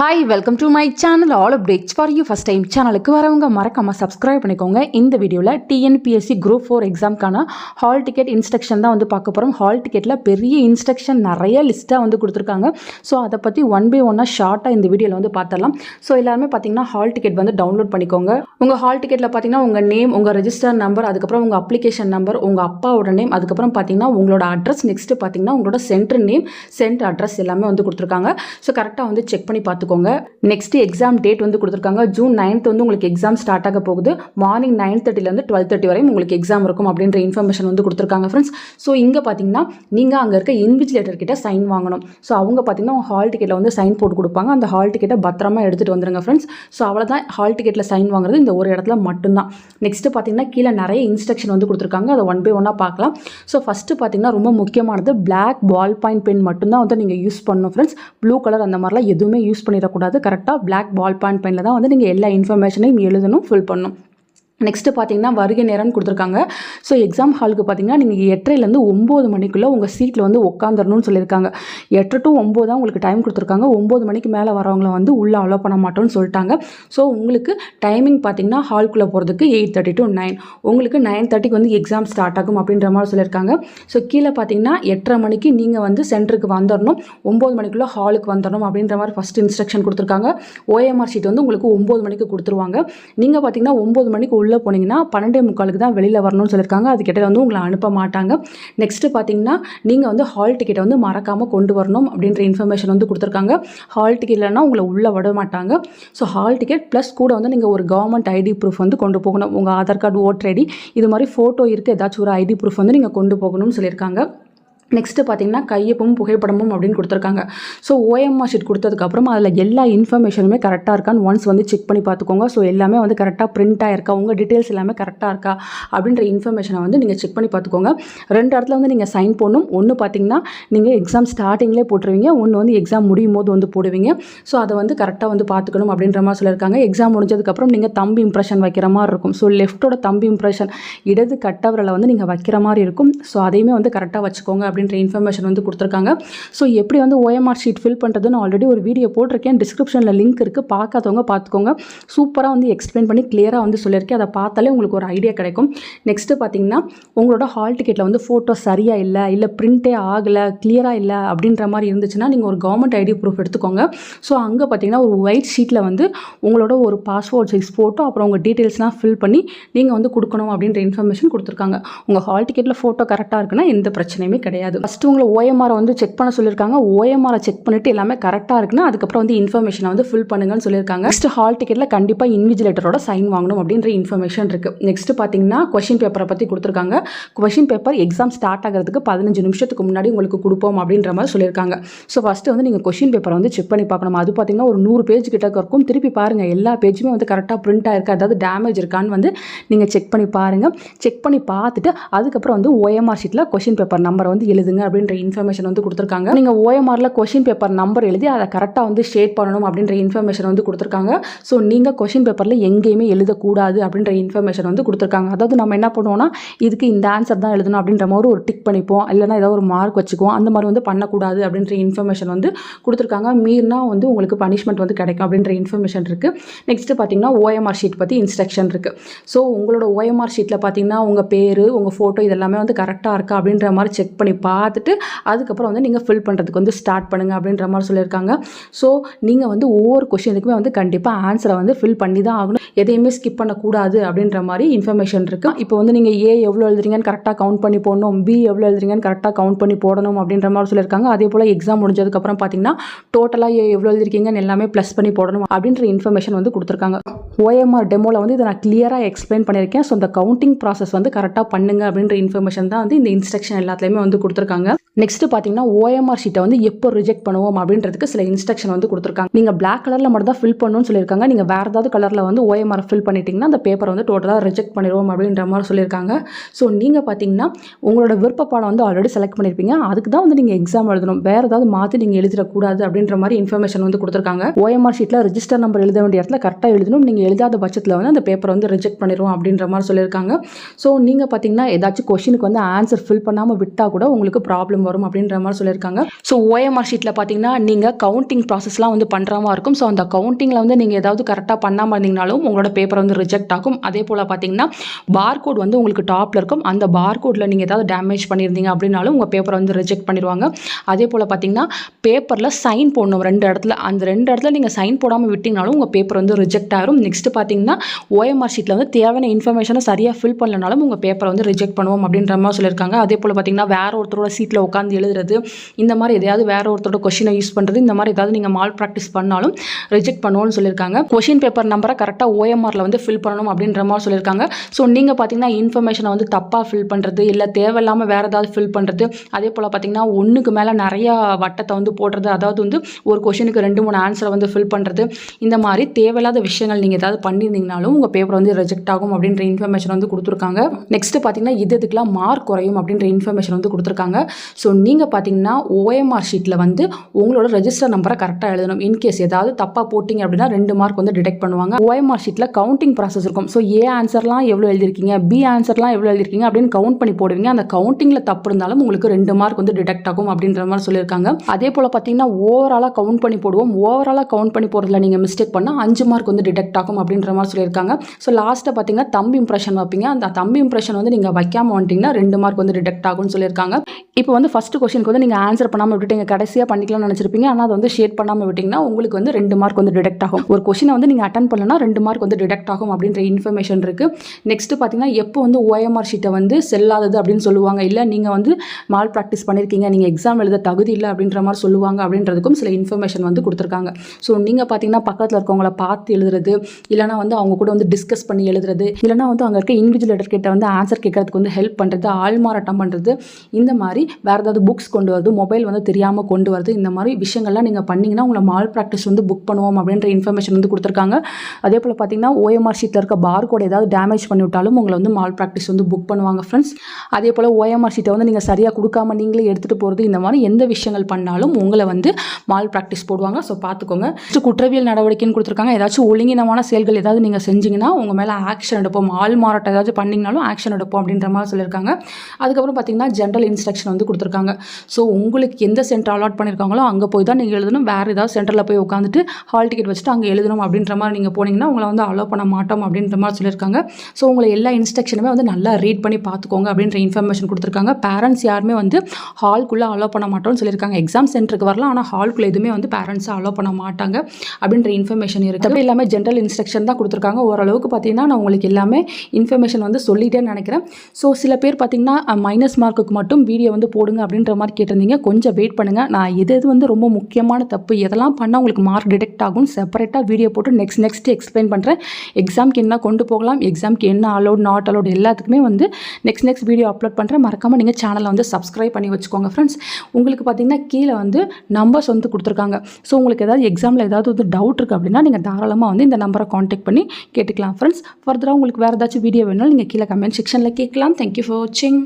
Hi welcome to my channel all updates for you first time சேனலுக்கு வரவங்க மறக்காமல் subscribe பண்ணிக்கோங்க. இந்த வீடியோவில் டிஎன்பிஎஸ்சி குரூப் ஃபோர் எக்ஸாம்க்கான ஹால் டிக்கெட் இன்ஸ்ட்ரக்ஷன் தான் வந்து பார்க்க போகிறோம் ஹால் டிக்கெட்டில் பெரிய இன்ஸ்ட்ரக்ஷன் நிறைய லிஸ்ட்டாக வந்து கொடுத்துருக்காங்க. ஸோ அதை பற்றி ஒன் பை ஒன்னாக ஷார்ட்டாக இந்த வீடியோவில் வந்து பார்த்துடலாம் ஸோ எல்லாருமே பார்த்தீங்கன்னா ஹால் டிக்கெட் வந்து டவுன்லோட் பண்ணிக்கோங்க. உங்கள் ஹால் டிக்கெட்டில் பார்த்தீங்கன்னா உங்கள் நேம் உங்கள் ரெஜிஸ்டர் நம்பர் அதுக்கப்புறம் உங்கள் அப்ளிகேஷன் நம்பர் உங்கள் அப்பாவோட நேம் அதுக்கப்புறம் பார்த்தீங்கன்னா உங்களோட அட்ரஸ் நெக்ஸ்ட்டு பார்த்தீங்கன்னா உங்களோட சென்டர் நேம் சென்டர் அட்ரஸ் எல்லாமே வந்து கொடுத்துருக்காங்க. ஸோ கரெக்டாக வந்து செக் பண்ணி பார்த்துக்கோங்க நெக்ஸ்ட் எக்ஸாம் டேட் வந்து கொடுத்துருக்காங்க. ஜூன் நைன்த் வந்து உங்களுக்கு எக்ஸாம் ஸ்டார்ட் ஆக போகுது. மார்னிங் நைன் தேர்ட்டிலேருந்து டுவெல் தேர்ட்டி வரையும் உங்களுக்கு எக்ஸாம் இருக்கும் அப்படின்ற இன்ஃபர்மேஷன் வந்து கொடுத்துருக்காங்க ஃப்ரெண்ட்ஸ் ஸோ இங்கே பார்த்தீங்கன்னா நீங்கள் அங்கே இருக்க இன்விஜிலேட்டர் கிட்ட சைன் வாங்கணும். ஸோ அவங்க பார்த்தீங்கன்னா உங்கள் ஹால் டிக்கெட்டில் வந்து சைன் போட்டு கொடுப்பாங்க. அந்த ஹால் டிக்கெட்டை பத்திரமா எடுத்துகிட்டு வந்துருங்க ஃப்ரெண்ட்ஸ் ஸோ அவ்வளோதான் ஹால் டிக்கெட்டில் சைன் வாங்குறது இந்த ஒரு இடத்துல மட்டும்தான். நெக்ஸ்ட்டு பார்த்தீங்கன்னா கீழே நிறைய இன்ஸ்ட்ரக்ஷன் வந்து கொடுத்துருக்காங்க. அதை ஒன் பை ஒன்னாக பார்க்கலாம். ஸோ ஃபஸ்ட்டு பார்த்தீங்கன்னா ரொம்ப முக்கியமானது பிளாக் பால் பாயிண்ட் பென் மட்டும்தான் வந்து நீங்கள் யூஸ் பண்ணணும் ஃப்ரெண்ட்ஸ் ப்ளூ கலர் அந்த மாதிரிலாம் எதுவுமே யூஸ் பண்ணிடக்கூடாது. கரெக்டாக பிளாக் பால் பாயிண்ட் பெனில் தான் வந்து நீங்கள் எல்லா இன்ஃபர்மேஷனையும் எழுதணும் ஃபில் பண்ணணும். நெக்ஸ்ட்டு பார்த்தீங்கன்னா வருகை நேரம்னு கொடுத்துருக்காங்க. ஸோ எக்ஸாம் ஹாலுக்கு பார்த்தீங்கன்னா நீங்கள் எட்டரைலேருந்து ஒம்பது மணிக்குள்ளே உங்கள் சீட்டில் வந்து உட்காந்துடணும்னு சொல்லியிருக்காங்க. எட்டு டு ஒம்பது தான் உங்களுக்கு டைம் கொடுத்துருக்காங்க. ஒம்பது மணிக்கு மேலே வரவங்களை வந்து உள்ளே அலோவ் பண்ண மாட்டோம்னு சொல்லிட்டாங்க. ஸோ உங்களுக்கு டைமிங் பார்த்தீங்கன்னா ஹால்குள்ளே போகிறதுக்கு எயிட் தேர்ட்டி டு நைன் உங்களுக்கு நைன் தேர்ட்டிக்கு வந்து எக்ஸாம் ஸ்டார்ட் ஆகும் அப்படின்ற மாதிரி சொல்லியிருக்காங்க. ஸோ கீழே பார்த்தீங்கன்னா எட்டரை மணிக்கு நீங்கள் வந்து சென்டருக்கு வந்துடணும் ஒம்பது மணிக்குள்ளே ஹாலுக்கு வந்துடணும் அப்படின்ற மாதிரி ஃபஸ்ட் இன்ஸ்ட்ரக்ஷன் கொடுத்துருக்காங்க. ஓஎம்ஆர் ஷீட் வந்து உங்களுக்கு ஒம்பது மணிக்கு கொடுத்துருவாங்க. நீங்கள் பார்த்தீங்கன்னா ஒம்பது மணிக்கு உள்ளே போனீங்கன்னா பன்னெண்டே முக்காலுக்கு தான் வெளியில் வரணும்னு சொல்லியிருக்காங்க. கிட்ட வந்து உங்களை அனுப்ப மாட்டாங்க. நெக்ஸ்ட்டு பார்த்தீங்கன்னா நீங்கள் வந்து ஹால் டிக்கெட்டை வந்து மறக்காமல் கொண்டு வரணும் அப்படின்ற இன்ஃபர்மேஷன் வந்து கொடுத்துருக்காங்க. ஹால் டிக்கெட் இல்லைன்னா உங்களை உள்ளே விட மாட்டாங்க. ஸோ ஹால் டிக்கெட் ப்ளஸ் கூட வந்து நீங்கள் ஒரு கவர்மெண்ட் ஐடி ப்ரூஃப் வந்து கொண்டு போகணும். உங்கள் ஆதார் கார்டு ஓட்டர் ஐடி இது மாதிரி ஃபோட்டோ இருக்குது ஏதாச்சும் ஒரு ஐடி ப்ரூஃப் வந்து நீங்கள் கொண்டு போகணும்னு சொல்லியிருக்காங்க. நெக்ஸ்ட்டு பார்த்தீங்கன்னா கையொப்பமும் புகைப்படமும் அப்படின்னு கொடுத்துருக்காங்க. ஸோ ஓஎம்ஆர் ஷீட் கொடுத்ததுக்கப்புறம் அதில் எல்லா இன்ஃபர்மேஷனுமே கரெக்டாக இருக்கான்னு ஒன்ஸ் வந்து செக் பண்ணி பார்த்துக்கோங்க. ஸோ எல்லாமே வந்து கரெக்டாக பிரிண்ட் ஆயிருக்கா உங்கள் டீட்டெயில்ஸ் எல்லாமே கரெக்டாக இருக்கா? அப்படின்ற இன்ஃபர்மேஷனை வந்து நீங்கள் செக் பண்ணி பார்த்துக்கோங்க. ரெண்டு இடத்துல வந்து நீங்கள் சைன் போடணும். ஒன்று பார்த்தீங்கன்னா நீங்கள் எக்ஸாம் ஸ்டார்டிங்லேயே போட்டுருவீங்க. ஒன்று வந்து எக்ஸாம் முடியும் போது வந்து போடுவீங்க. ஸோ அதை வந்து கரெக்டாக வந்து பார்த்துக்கணும் அப்படின்ற மாதிரி சொல்லியிருக்காங்க. எக்ஸாம் முடிஞ்சதுக்கப்புறம் நீங்கள் தம்பி இம்ப்ரெஷன் வைக்கிற மாதிரி இருக்கும். ஸோ லெஃப்ட்டோட தம்பி இம்ப்ரெஷன் இடது கட்டவரில் வந்து நீங்கள் வைக்கிற மாதிரி இருக்கும். ஸோ அதையுமே வந்து கரெக்டாக வச்சுக்கோங்க அப்படின்னு அப்படின்ற இன்ஃபர்மேஷன் வந்து கொடுத்துருக்காங்க. ஸோ எப்படி வந்து ஓஎம்ஆர் ஷீட் ஃபில் பண்ணுறதுன்னு ஆல்ரெடி ஒரு வீடியோ போட்டிருக்கேன். டிஸ்கிரிப்ஷனில் லிங்க் இருக்குது பார்க்காதவங்க பார்த்துக்கோங்க. சூப்பராக வந்து எக்ஸ்பிளைன் பண்ணி கிளியராக வந்து சொல்லியிருக்கேன். அதை பார்த்தாலே உங்களுக்கு ஒரு ஐடியா கிடைக்கும். நெக்ஸ்ட்டு பார்த்தீங்கன்னா உங்களோட ஹால் டிக்கெட்டில் வந்து ஃபோட்டோ சரியாக இல்லை இல்லை பிரிண்ட்டே ஆகலை கிளியராக இல்லை அப்படின்ற மாதிரி இருந்துச்சுன்னா நீங்கள் ஒரு கவர்மெண்ட் ஐடி ப்ரூஃப் எடுத்துக்கோங்க. ஸோ அங்கே பார்த்தீங்கன்னா ஒரு ஒயிட் ஷீட்டில் வந்து உங்களோட ஒரு பாஸ்போர்ட் சைஸ் ஃபோட்டோ அப்புறம் உங்கள் டீட்டெயில்ஸ்லாம் ஃபில் பண்ணி நீங்கள் வந்து கொடுக்கணும் அப்படின்ற இன்ஃபர்மேஷன் கொடுத்துருக்காங்க. உங்கள் ஹால் டிக்கெட்டில் ஃபோட்டோ கரெக்டாக இருக்குன்னா எந்த பிரச்சனையுமே கிடையாது. ஃபஸ்ட்டு உங்களை ஓஎம்ஆரை வந்து செக் பண்ண சொல்லியிருக்காங்க. ஓஎம்ஆரை செக் பண்ணிவிட்டு எல்லாமே கரெக்டாக இருக்குன்னா அதுக்கப்புறம் வந்து இன்ஃபர்மேஷனை வந்து ஃபில் பண்ணுங்கன்னு சொல்லியிருக்காங்க. நெக்ஸ்ட் ஹால் டிக்கெட்டில் கண்டிப்பாக இன்விஜிலேட்டரோட சைன் வாங்கணும் அப்படின்ற இன்ஃபர்மேஷன் இருக்குது நெக்ஸ்ட் பார்த்தீங்கன்னா கொஷின் பேப்பரை பற்றி கொடுத்துருக்காங்க. கொஷின் பேப்பர் எக்ஸாம் ஸ்டார்ட் ஆகிறதுக்கு பதினஞ்சு நிமிஷத்துக்கு முன்னாடி உங்களுக்கு கொடுப்போம் அப்படின்ற மாதிரி சொல்லியிருக்காங்க. ஸோ ஃபஸ்ட்டு வந்து நீங்கள் கொஷின் பேப்பரை வந்து செக் பண்ணி பார்க்கணும். அது பார்த்தீங்கன்னா ஒரு நூறு பேஜ் கிட்ட இருக்கும். திருப்பி பாருங்கள் எல்லா பேஜுமே வந்து கரெக்டாக பிரிண்ட் ஆயிருக்கு. அதாவது டேமேஜ் இருக்கான்னு வந்து நீங்கள் செக் பண்ணி பாருங்கள் செக் பண்ணி பார்த்துட்டு அதுக்கப்புறம் வந்து ஓஎம்ஆர் ஷீட்டில் கொஷின் பேப்பர் நம்பரை வந்து எழுதுங்க அப்படின்ற இன்ஃபர்மேஷன் வந்து கொடுத்துருக்காங்க. நீங்கள் ஓஎம்ஆரில் கொஷின் பேப்பர் நம்பர் எழுதி அதை கரெக்டாக வந்து ஷேட் பண்ணணும் அப்படின்ற இன்ஃபர்மேஷன் வந்து கொடுத்துருக்காங்க. ஸோ நீங்கள் கொஷின் பேப்பரில் எங்கேயுமே எழுதக்கூடாது அப்படின்ற இன்ஃபர்மேஷன் வந்து கொடுத்துருக்காங்க. அதாவது நம்ம என்ன பண்ணுவோம்னா இதுக்கு இந்த ஆன்சர் தான் எழுதணும் அப்படின்ற மாதிரி ஒரு டிக் பண்ணிப்போம். இல்லைனா ஏதாவது ஒரு மார்க் வச்சுக்குவோம். அந்த மாதிரி வந்து பண்ணக்கூடாது அப்படின்ற இன்ஃபர்மேஷன் வந்து கொடுத்துருக்காங்க. மீறினா வந்து உங்களுக்கு பனிஷ்மெண்ட் வந்து கிடைக்கும் அப்படின்ற இன்ஃபர்மேஷன் இருக்குது நெக்ஸ்ட்டு பார்த்தீங்கன்னா ஓஎம்ஆர் ஷீட் பற்றி இன்ஸ்ட்ரக்ஷன் இருக்குது ஸோ உங்களோட ஓஎம்ஆர் ஷீட்டில் பார்த்தீங்கன்னா உங்கள் பேர் உங்கள் ஃபோட்டோ இதெல்லாமே வந்து கரெக்டாக இருக்கா அப்படின்ற மாதிரி செக் பண்ணி பார்த்துட்டு அதுக்கப்புறம் வந்து நீங்கள் ஃபில் பண்ணுறதுக்கு வந்து ஸ்டார்ட் பண்ணுங்கள் அப்படின்ற மாதிரி சொல்லியிருக்காங்க. ஸோ நீங்கள் வந்து ஒவ்வொரு கொஷினுக்குமே வந்து கண்டிப்பாக ஆன்சரை வந்து ஃபில் பண்ணி தான் ஆகணும். எதையுமே ஸ்கிப் பண்ணக்கூடாது அப்படின்ற மாதிரி இன்ஃபர்மேஷன் இருக்குது இப்போ வந்து நீங்கள் ஏ எவ்வளோ எழுதுறீங்கன்னு கரெக்டாக கவுண்ட் பண்ணி போடணும் பி எவ்வளோ எழுதுறீங்கன்னு கரெக்டாக கவுண்ட் பண்ணி போடணும் அப்படின்ற மாதிரி சொல்லியிருக்காங்க. அதே போல் எக்ஸாம் முடிஞ்சதுக்கப்புறம் பார்த்தீங்கன்னா டோட்டலாக ஏ எவ்வளோ எழுதிருக்கீங்கன்னு எல்லாமே ப்ளஸ் பண்ணி போடணும் அப்படின்ற இன்ஃபர்மேஷன் வந்து கொடுத்துருக்காங்க. ஓஎம்ஆர் டெமோவில் வந்து இதை நான் கிளியராக எக்ஸ்பிளைன் பண்ணியிருக்கேன். ஸோ இந்த கவுண்டிங் ப்ராசஸ் வந்து கரெக்டாக பண்ணுங்க அப்படின்ற இன்ஃபர்மேஷன் தான் வந்து இந்த இன்ஸ்ட்ரக்ஷன் எல்லாத்துலேயுமே வந்து கொடுத்துருக்காங்க. நெக்ஸ்ட் பார்த்தீங்கன்னா ஓஎம்ஆர் ஷீட்டை வந்து எப்போ ரிஜெக்ட் பண்ணுவோம் அப்படின்றதுக்கு சில இன்ஸ்ட்ரக்ஷன் வந்து கொடுத்துருக்காங்க. நீங்கள் பிளாக் கலரில் மட்டும் தான் ஃபில் பண்ணணும்னு சொல்லியிருக்காங்க. நீங்கள் வேறு ஏதாவது கலரில் வந்து ஓஎம்ஆர் ஃபில் பண்ணிட்டீங்கன்னா அந்த பேப்பரை வந்து டோட்டலாக ரிஜெக்ட் பண்ணிடுவோம் அப்படின்ற மாதிரி சொல்லியிருக்காங்க. ஸோ நீங்கள் பார்த்தீங்கன்னா உங்களோட விருப்ப பாடம் வந்து ஆல்ரெடி செலக்ட் பண்ணியிருப்பீங்க அதுக்கு தான் வந்து நீங்கள் எக்ஸாம் எழுதணும். வேறு ஏதாவது மாற்றி நீங்கள் எழுதிடக்கூடாது அப்படின்ற மாதிரி இன்ஃபர்மேஷன் வந்து கொடுத்துருக்காங்க. ஓஎம்ஆர் ஷீட்டில் ரிஜிஸ்டர் நம்பர் எழுத வேண்டிய இடத்துல கரெக்டாக எழுதணும். நீங்கள் எழுதாத பட்சத்தில் வந்து அந்த பேப்பரை வந்து ரிஜெக்ட் பண்ணிடுவோம் அப்படின்ற மாதிரி சொல்லியிருக்காங்க. ஸோ நீங்கள் பார்த்தீங்கன்னா ஏதாச்சும் கொஷினுக்கு வந்து ஆன்சர் ஃபில் பண்ணாமல் விட்டால் கூட உங்களுக்கு ப்ராப்ளம் வரும் அப்படின்ற மாதிரி சொல்லியிருக்காங்க. ஸோ ஓஎம்ஆர் ஷீட்டில் பார்த்தீங்கன்னா நீங்கள் கவுண்டிங் ப்ராசஸ்லாம் வந்து பண்ணுற மாதிரி இருக்கும். ஸோ அந்த கவுண்டிங்கில் வந்து நீங்கள் ஏதாவது கரெக்டாக பண்ணாமல் இருந்தீங்கனாலும் உங்களோட பேப்பர் வந்து ரிஜெக்ட் ஆகும். அதே போல் பார்த்தீங்கன்னா பார்கோட் வந்து உங்களுக்கு டாப்பில் இருக்கும். அந்த பார்கோடில் நீங்கள் ஏதாவது டேமேஜ் பண்ணியிருந்தீங்க அப்படின்னாலும் உங்கள் பேப்பரை வந்து ரிஜெக்ட் பண்ணிடுவாங்க. அதே போல் பார்த்தீங்கன்னா பேப்பரில் சைன் போடணும் ரெண்டு இடத்துல. அந்த ரெண்டு இடத்துல நீங்கள் சைன் போடாமல் விட்டிங்கனாலும் உங்கள் பேப்பர் வந்து ரிஜெக்ட் ஆகும் நெக்ஸ்ட் பார்த்தீங்கன்னா ஓஎம்ஆர் ஷீட்டில் வந்து தேவையான இன்ஃபர்மேஷனை சரியாக ஃபில் பண்ணலனாலும் உங்கள் பேப்பரை வந்து ரிஜெக்ட் பண்ணுவோம் அப்படின்ற மாதிரி சொல்லியிருக்காங்க. அதே போல் பார்த்தீங்கன்னா வேற ஒருத்தரோட சீட்டில் உட்காந்து எழுதுறது இந்த மாதிரி எதையாவது வேற ஒருத்தரோட கொஷினை யூஸ் பண்ணுறது இந்த மாதிரி ஏதாவது நீங்கள் மால் ப்ராக்டிஸ் பண்ணாலும் ரிஜெக்ட் பண்ணுவோம்னு சொல்லியிருக்காங்க. கொஷின் பேப்பர் நம்பரை கரெக்டாக ஓஎம்ஆரில் வந்து ஃபில் பண்ணணும் அப்படின்ற மாதிரி சொல்லியிருக்காங்க. ஸோ நீங்கள் பார்த்தீங்கன்னா இன்ஃபர்மேஷனை வந்து தப்பாக ஃபில் பண்ணுறது இல்லை தேவையில்லாமல் வேறு ஏதாவது ஃபில் பண்ணுறது அதே போல் பார்த்தீங்கன்னா ஒன்றுக்கு மேலே நிறையா வட்டத்தை வந்து போடுறது அதாவது வந்து ஒரு கொஷினுக்கு ரெண்டு மூணு ஆன்சரை வந்து ஃபில் பண்ணுறது இந்த மாதிரி தேவையில்லாத விஷயங்கள் நீங்கள் ஏதாவது பண்ணியிருந்தீங்கனாலும் உங்கள் பேப்பர் வந்து ரிஜெக்ட் ஆகும் அப்படின்ற இன்ஃபர்மேஷன் வந்து கொடுத்துருக்காங்க. நெக்ஸ்ட் பார்த்தீங்கன்னா இது இதுக்கெல்லாம் மார்க் குறையும் அப்படின்ற இன்ஃபர்மேஷன் வந்து கொடுத்துருக்காங்க. ஸோ நீங்கள் பார்த்தீங்கன்னா ஓஎம்ஆர் ஷீட்டில் வந்து உங்களோட ரெஜிஸ்டர் நம்பரை கரெக்டாக எழுதணும். இன்கேஸ் ஏதாவது தப்பாக போட்டிங்க அப்படின்னா ரெண்டு மார்க் வந்து டிடெக்ட் பண்ணுவாங்க. ஓஎம்ஆர் ஷீட்டில் கவுண்டிங் ப்ராசஸ் இருக்கும். ஸோ ஏ ஆன்சர்லாம் எவ்வளோ எழுதிருக்கீங்க? பி ஆன்சர்லாம் எவ்வளோ எழுதிருக்கீங்க? அப்படின்னு கவுண்ட் பண்ணி போடுவீங்க. அந்த கவுண்டிங்கில் தப்பு இருந்தாலும் உங்களுக்கு ரெண்டு மார்க் வந்து டிடெக்ட் ஆகும் அப்படின்ற மாதிரி சொல்லியிருக்காங்க. அதே போல் பார்த்தீங்கன்னா ஓவராலாக கவுண்ட் பண்ணி போடுவோம். ஓவராலாக கவுண்ட் பண்ணி போடுறதுல நீங்கள் மிஸ்டேக் பண்ணால் அஞ்சு மார்க் வந்து டிடெக்ட் ஆகும் அப்படின்ற மாதிரி சொல்லியிருக்காங்க. ஸோ லாஸ்ட்டாக பார்த்தீங்கன்னா தம்பி இம்ப்ரெஷன் வைப்பீங்க. அந்த தம்பி இம்ப்ரெஷன் வந்து நீங்கள் வைக்காமல் வந்துட்டீங்கன்னா ரெண்டு மார்க் வந்து டிடெக்ட் ஆகும்னு சொல்லியிருக்காங்க. இப்போ வந்து ஃபஸ்ட் கொஷினுக்கு வந்து நீங்கள் ஆன்சர் பண்ணாமல் விட்டுட்டீங்க. கடைசியாக பண்ணிக்கலாம்னு நினச்சிருப்பீங்க. ஆனால் அதை வந்து ஷேட் பண்ணாமல் விட்டிங்கன்னா உங்களுக்கு வந்து ரெண்டு மார்க் வந்து டிடெக்ட் ஆகும். ஒரு கொஷினை வந்து நீங்கள் அட்டன் பண்ணலன்னா ரெண்டு மார்க் வந்து டிடெக்ட் ஆகும் அப்படின்ற இன்ஃபர்மேஷன் இருக்குது நெக்ஸ்ட் பார்த்தீங்கன்னா எப்போ வந்து ஓஎம்ஆர் ஷீட்டை வந்து செல்லாதது அப்படின்னு சொல்லுவாங்க. இல்லை நீங்கள் வந்து மால் ப்ராக்டிஸ் பண்ணியிருக்கீங்க நீங்கள் எக்ஸாம் எழுத தகுதி இல்லை அப்படின்ற மாதிரி சொல்லுவாங்க அப்படின்றதுக்கும் சில இன்ஃபர்மேஷன் வந்து கொடுத்துருக்காங்க. ஸோ நீங்கள் பார்த்தீங்கன்னா பக்கத்தில் இருக்கவங்கள பார்த்து எழுதுறது இல்லைனா வந்து அவங்க கூட வந்து டிஸ்கஸ் பண்ணி எழுதுறது இல்லைனா வந்து அங்கே இருக்க இண்டிவிஜுவல் கிட்ட வந்து ஆன்சர் கேட்கறதுக்கு வந்து ஹெல்ப் பண்ணுறது ஆள்மாறாட்டம் பண்ணுறது இந்த மாதிரி வேறு ஏதாவது புக்ஸ் கொண்டு வரது மொபைல் வந்து தெரியாமல் கொண்டு வரது இந்த மாதிரி விஷயங்கள்லாம் நீங்கள் பண்ணிங்கன்னா உங்களை மால் ப்ராக்டிஸ் வந்து புக் பண்ணுவோம் அப்படின்ற இன்ஃபர்மேஷன் வந்து கொடுத்துருக்காங்க. அதே போல் பார்த்தீங்கன்னா ஓஎம்ஆர் ஷீட்டில் இருக்க பார் கோட் ஏதாவது டேமேஜ் பண்ணி விட்டாலும் உங்களை வந்து மால் ப்ராக்டிஸ் வந்து புக் பண்ணுவாங்க ஃப்ரெண்ட்ஸ் அதே போல் ஓஎம்ஆர் ஷீட்டை வந்து நீங்கள் சரியாக கொடுக்காம நீங்களே எடுத்துகிட்டு போகிறது இந்த மாதிரி எந்த விஷயங்கள் பண்ணாலும் உங்களை வந்து மால் ப்ராக்டிஸ் போடுவாங்க ஸோ பார்த்துக்கோங்க குற்றவியல் நடவடிக்கைன்னு கொடுத்துருக்காங்க. ஏதாச்சும் ஒழுங்கினமான செயல்கள் ஏதாவது நீங்கள் செஞ்சீங்கன்னா உங்கள் மேலே ஆக்ஷன் எடுப்போம். ஆள் மாறாட்டம் ஏதாச்சும் பண்ணிங்கனாலும் ஆக்ஷன் எடுப்போம் அப்படின்ற மாதிரி சொல்லியிருக்காங்க. அதுக்கப்புறம் பார்த்தீங்கன்னா ஜென்ரல் செக்ஷன் வந்து கொடுத்துருக்காங்க. ஸோ உங்களுக்கு எந்த சென்டர் அலாட் பண்ணியிருக்காங்களோ அங்கே போய் தான் நீங்கள் எழுதணும். வேறு ஏதாவது சென்டரில் போய் உட்காந்துட்டு ஹால் டிக்கெட் வச்சுட்டு அங்கே எழுதணும் அப்படின்ற மாதிரி நீங்கள் போனீங்கன்னா உங்களை வந்து அலோவ் பண்ண மாட்டோம் அப்படின்ற மாதிரி சொல்லியிருக்காங்க. ஸோ உங்களை எல்லா இன்ஸ்ட்ரக்ஷனுமே வந்து நல்லா ரீட் பண்ணி பார்த்துக்கோங்க அப்படின்ற இன்ஃபர்மேஷன் கொடுத்துருக்காங்க. பேரண்ட்ஸ் யாருமே வந்து ஹால்குள்ளே அலோவ் பண்ண மாட்டோம்னு சொல்லியிருக்காங்க. எக்ஸாம் சென்டருக்கு வரலாம் ஆனால் ஹால்குள்ளே எதுவுமே வந்து பேரண்ட்ஸை அலோவ் பண்ண மாட்டாங்க அப்படின்ற இன்ஃபர்மேஷன் இருக்குது அப்படி எல்லாமே ஜென்ரல் இன்ஸ்ட்ரக்ஷன் தான் கொடுத்துருக்காங்க. ஓரளவுக்கு பார்த்தீங்கன்னா நான் உங்களுக்கு எல்லாமே இன்ஃபர்மேஷன் வந்து சொல்லிட்டேன்னு நினைக்கிறேன். ஸோ சில பேர் பார்த்தீங்கன்னா மைனஸ் மார்க்குக்கு மட்டும் வீடியோ வந்து போடுங்க அப்படின்ற மாதிரி கேட்டிருந்தீங்க. கொஞ்சம் வெயிட் பண்ணுங்கள் நான் எது எது வந்து ரொம்ப முக்கியமான தப்பு எதெல்லாம் பண்ணால் உங்களுக்கு மார்க் டிடெக்ட் ஆகும் செப்பரேட்டாக வீடியோ போட்டு நெக்ஸ்ட் நெக்ஸ்ட் எக்ஸ்பிளைன் பண்ணுறேன் எக்ஸாம்க்கு என்ன கொண்டு போகலாம் எக்ஸாம்க்கு என்ன அலோட் நாட் அலோட் எல்லாத்துக்குமே வந்து நெக்ஸ்ட் நெக்ஸ்ட் வீடியோ அப்லோட் பண்ணுறேன் மறக்காமல் நீங்கள் சேனலை வந்து சப்ஸ்கிரைப் பண்ணி வச்சுக்கோங்க ஃப்ரெண்ட்ஸ் உங்களுக்கு பார்த்தீங்கன்னா கீழே வந்து நம்பர்ஸ் வந்து கொடுத்துருக்காங்க. ஸோ உங்களுக்கு ஏதாவது எக்ஸாமில் ஏதாவது வந்து டவுட் இருக்குது அப்படின்னா நீங்கள் தாராளமாக வந்து இந்த நம்பரை காண்டாக்ட் பண்ணி கேட்டுக்கலாம் ஃப்ரெண்ட்ஸ் ஃபர்தராக உங்களுக்கு வேறு ஏதாச்சும் வீடியோ வேணாலும் நீங்கள் கீழே கமெண்ட் செக்ஷனில் கேட்கலாம். தேங்க்யூ ஃபார் வாட்சிங்